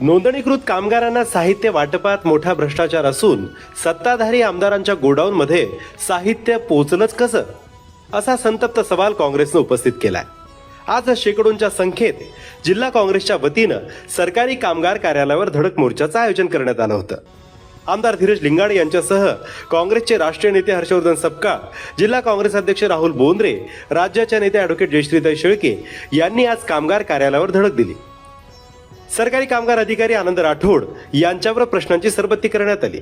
नोंदणीकृत कामगारांना साहित्य वाटपात मोठा भ्रष्टाचार असून सत्ताधारी आमदारांच्या गोडाऊनमध्ये साहित्य पोचलंच कसं? असा संतप्त सवाल काँग्रेसनं उपस्थित केलाय. आज शेकडोंच्या संख्येत जिल्हा काँग्रेसच्या वतीनं सरकारी कामगार कार्यालयावर धडक मोर्चाचं आयोजन करण्यात आलं होतं. आमदार धीरज लिंगाडे यांच्यासह काँग्रेसचे राष्ट्रीय नेते हर्षवर्धन सपकाळ जिल्हा काँग्रेस अध्यक्ष राहुल बोंद्रे राज्याच्या नेते ॲडव्होकेट जयश्रीताई शेळके यांनी आज कामगार कार्यालयावर धडक दिली. सरकारी कामगार अधिकारी आनंद राठोड यांच्यावर प्रश्नांची सरबत्ती करण्यात आली.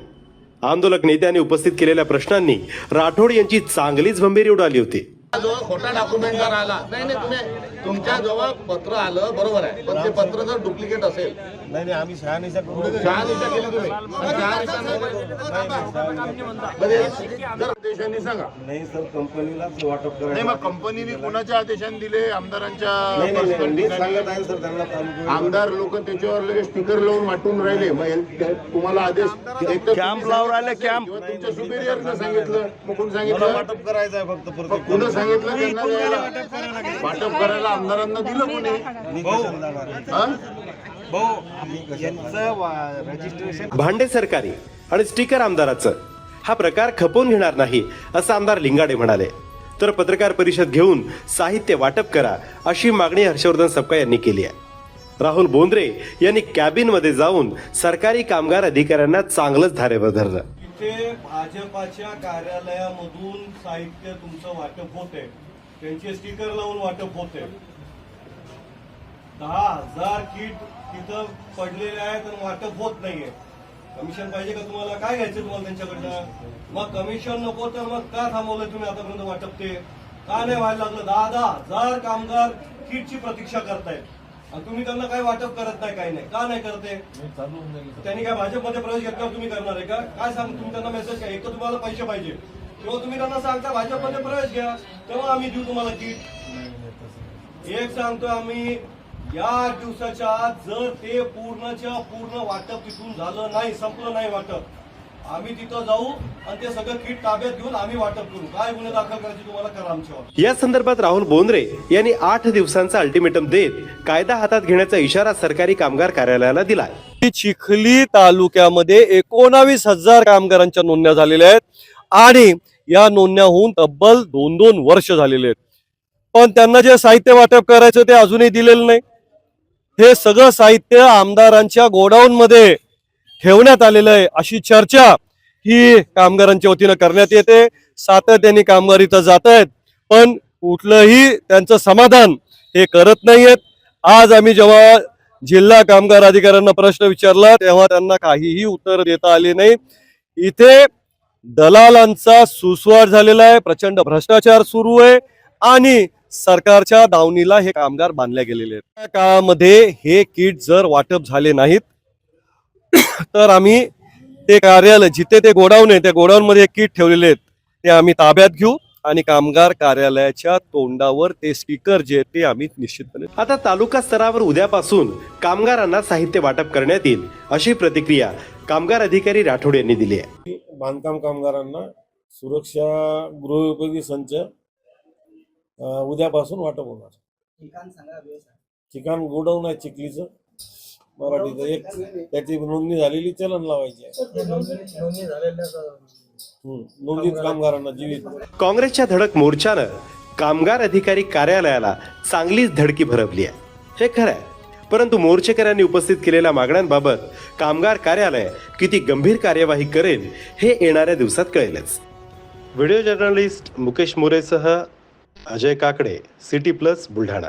आंदोलक नेत्यांनी उपस्थित केलेल्या प्रश्नांनी राठोड यांची चांगलीच भंभीरी उडाली होती. जो खोटा डॉक्युमेंट जर आला नाही नाही तुम्ही तुमच्या जवळ पत्र आलं बरोबर आहे. पण ते पत्र जर डुप्लिकेट असेल. नाही नाही आम्ही शहानिशा करू. शहानिशा केली तुम्ही. शहानिशा नाही. म्हणजे जर देशांनी सांगा. नाही सर कंपनीलाच वाटप नाही करायचं मग कंपनीने कोणाच्या आदेशाने दिले? आमदारांच्या नाही नाही, नाही personal मी ठिकाणी? सांगत आहे सर त्यांना तालुक्यावर आमदार लोक त्याच्यावर लगेच स्टिकर लावून वाटून राहिले. मग हे- तुम्हाला आदेश कॅम्प लावून राहिले, सांगितलं कॅम्प. किंवा तुमच्या सुपेरियरनं सांगितलं मग कोण मला सांगितलं? वाटप करायचं आहे फक्त मग प्रत्येक कुणं सांगितलं त्यांना द्यायला? वाटप करायला आमदारांना दिलं कोणी भांडे सरकारी आणि स्टिकर आमदाराचं. हा प्रकार खपवून घेणार नाही असं आमदार लिंगाडे म्हणाले. तर पत्रकार परिषद घेऊन साहित्य वाटप करा अशी मागणी हर्षवर्धन सपकाळ यांनी केली आहे. राहुल बोंद्रे यांनी कॅबिनमध्ये जाऊन सरकारी कामगार अधिकाऱ्यांना चांगलंच धारेवर धरलं. इथे भाजपाच्या कार्यालयामधून साहित्य तुमचं वाटप होते त्यांचे स्टिकर लावून वाटप होते दहा हजार किट तिथं पडलेले आहेत आणि वाटप होत नाहीये. कमिशन पाहिजे का तुम्हाला? काय घ्यायचं तुम्हाला त्यांच्याकडनं? मग कमिशन नको तर मग का थांबवलंय तुम्ही आतापर्यंत वाटप ते? का नाही व्हायला लागलं? दहा दहा हजार कामगार किटची प्रतीक्षा करतायत. आणि तुम्ही त्यांना काय वाटप करत नाही काही नाही. का नाही करते? त्यांनी काय भाजपमध्ये प्रवेश घेतल्यावर तुम्ही करणार आहे का? काय सांग तुम्ही त्यांना मेसेज काय एक तर तुम्हाला पैसे पाहिजे. किंवा तुम्ही त्यांना सांगता भाजपमध्ये प्रवेश घ्या. तेव्हा आम्ही देऊ तुम्हाला किट. एक सांगतो आम्ही या दिवसाच्या आत जर ते पूर्णच्या पूर्ण वाटप तिथून झालं नाही संपलं नाही वाटप आम्ही तिथं जाऊ आणि ते सगळं किट ताब्यात घेऊन आम्ही वाटप करू. काय गुन्हे दाखल करायचे तुम्हाला करा आमच्यावर. या संदर्भात राहुल बोंद्रे यांनी आठ दिवसांचा अल्टिमेटम देत कायदा हातात घेण्याचा इशारा सरकारी कामगार कार्यालयाला दिलाय. चिखली तालुक्यामध्ये एकोणावीस हजार कामगारांच्या नोंदण्या झालेल्या आहेत आणि या नोंदण्या होऊन तब्बल दोन दोन वर्ष झालेले आहेत. पण त्यांना जे साहित्य वाटप करायचं ते अजूनही दिलेलं नाही. हे सगळं साहित्य आमदारांच्या गोडाऊन मध्ये ठेवण्यात आलेलं आहे अशी चर्चा ही कामगारांच्या वतीनं करण्यात येते. सातत्याने कामगार इथं जात आहेत पण कुठलंही त्यांचं समाधान हे करत नाहीयेत. आज आम्ही जेव्हा जिल्हा कामगार अधिकाऱ्यांना प्रश्न विचारला तेव्हा त्यांना काहीही उत्तर देता आले नाही. इथे दलालांचा सुसवाट झालेला आहे प्रचंड भ्रष्टाचार सुरू आहे आणि सरकारच्या दावणीला हे कामगार बांधले गेलेले आहेत. त्या काळामध्ये हे किट जर वाटप झाले नाहीत तर आम्ही ते कार्यालय जिथे ते गोडाऊन आहे त्या गोडाऊन मध्ये किट ठेवलेले आहेत. ते आम्ही ताब्यात घेऊ आणि कामगार कार्यालयाच्या तोंडावर ते स्टिकर जे ते आम्ही निश्चितपणे आता तालुका स्तरावर उद्यापासून कामगारांना साहित्य वाटप करण्यात येईल अशी प्रतिक्रिया कामगार अधिकारी राठोड यांनी दिली आहे. बांधकाम कामगारांना सुरक्षा गृहोपयोगी संच उद्यापासून वाटप होणार. ठिकाण गोडाऊन आहे चिखलीचं. मराठीचं एक त्याची नोंदणी झालेली चलन लावायची आहे. हम्म, कामगारांना जीवित. काँग्रेसच्या धडक मोर्चानं कामगार अधिकारी कार्यालयाला चांगलीच धडकी भरवली आहे. हे खरं आहे. परंतु मोर्चेकऱ्यांनी उपस्थित केलेल्या मागण्यांबाबत कामगार कार्यालय किती गंभीर कार्यवाही करेल हे येणाऱ्या दिवसात कळेलच. व्हिडिओ जर्नलिस्ट मुकेश मोरेसह अजय काकडे सिटी प्लस बुलढाणा.